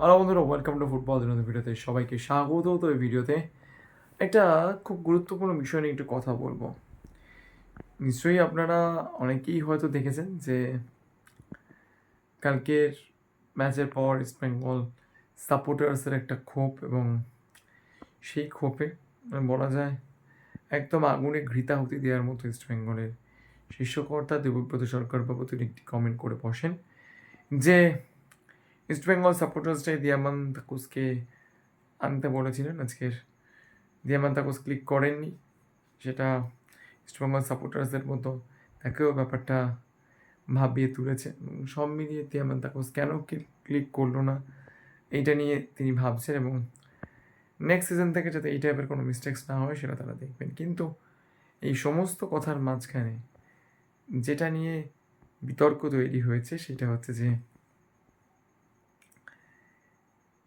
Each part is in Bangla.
হ্যালো বন্ধুরা ওয়েলকাম টু ফুটবল দিনের ভিডিওতে সবাইকে স্বাগত। তো এই ভিডিওতে একটা খুব গুরুত্বপূর্ণ বিষয় নিয়ে একটু কথা বলব। নিশ্চয়ই আপনারা অনেকেই হয়তো দেখেছেন যে কালকের ম্যাচের পর ইস্ট বেঙ্গল সাপোর্টার্সের একটা ক্ষোভ এবং সেই ক্ষোভে মানে বলা যায়, একদম আগুনে ঘৃতাহুতি দেওয়ার মতো ইস্ট বেঙ্গলের শীর্ষকর্তা দেবব্রত সরকার বাবু তিনি একটি কমেন্ট করে বসেন যে ইস্ট বেঙ্গল সাপোর্টার্সটাই দিয়ামান তাকুসকে আনতে বলেছিলেন। আজকের দিয়ামান তাকুস ক্লিক করেননি। সেটা ইস্ট বেঙ্গল সাপোর্টার্সদের মতো তাকেও ব্যাপারটা ভাবিয়ে তুলেছে। সব মিলিয়ে দিয়ামান তাকুস কেন ক্লিক করল না? এইটা নিয়ে তিনি ভাবছেন এবং নেক্সট সিজন থেকে যাতে এই টাইপের কোনো মিস্টেক্স না হয়, সেটা তারা দেখবেন। কিন্তু এই সমস্ত কথার মাঝখানে যেটা নিয়ে বিতর্ক তৈরি হয়েছে, সেটা হচ্ছে যে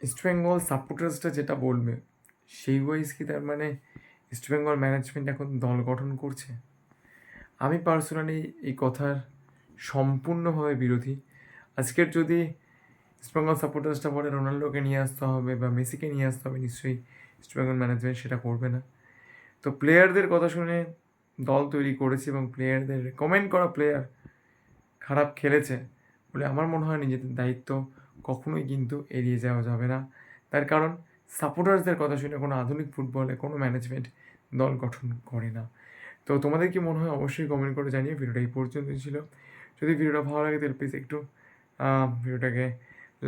ইস্টবেঙ্গল সাপোর্টার্সটা যেটা বলবে, সেই ওয়াইজ কি তার মানে ইস্টবেঙ্গল ম্যানেজমেন্ট এখন দল গঠন করছে? আমি পার্সোনালি এই কথার সম্পূর্ণভাবে বিরোধী। আজকের যদি ইস্টবেঙ্গল সাপোর্টার্সটা বলে রোনাল্ডোকে নিয়ে আসতে হবে বা মেসিকে নিয়ে আসতে হবে, নিশ্চয়ই ইস্টবেঙ্গল ম্যানেজমেন্ট সেটা করবে না। তো প্লেয়ারদের কথা শুনে দল তৈরি করেছে এবং প্লেয়ারদের রেকমেন্ড করা প্লেয়ার খারাপ খেলেছে বলে আমার মনে হয় নিজেদের দায়িত্ব কখনোই কিন্তু এড়িয়ে যাওয়া যাবে না। তার কারণ সাপোর্টার্সদের কথা শুনে কোনো আধুনিক ফুটবলে কোনো ম্যানেজমেন্ট দল গঠন করে না। তো তোমাদের কি মনে হয় অবশ্যই কমেন্ট করে জানিয়ে ভিডিওটা এই পর্যন্তই ছিল। যদি ভিডিওটা ভালো লাগে তাহলে প্লিজ একটু ভিডিওটাকে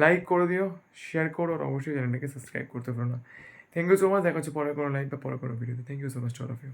লাইক করে দিও শেয়ার করো আর অবশ্যই চ্যানেলটাকে সাবস্ক্রাইব করতে পারো না। থ্যাংক ইউ সো মাচ দেখা হচ্ছে পরে কোনো লাইক বা পরে কোনো ভিডিওতে thank you so much all of you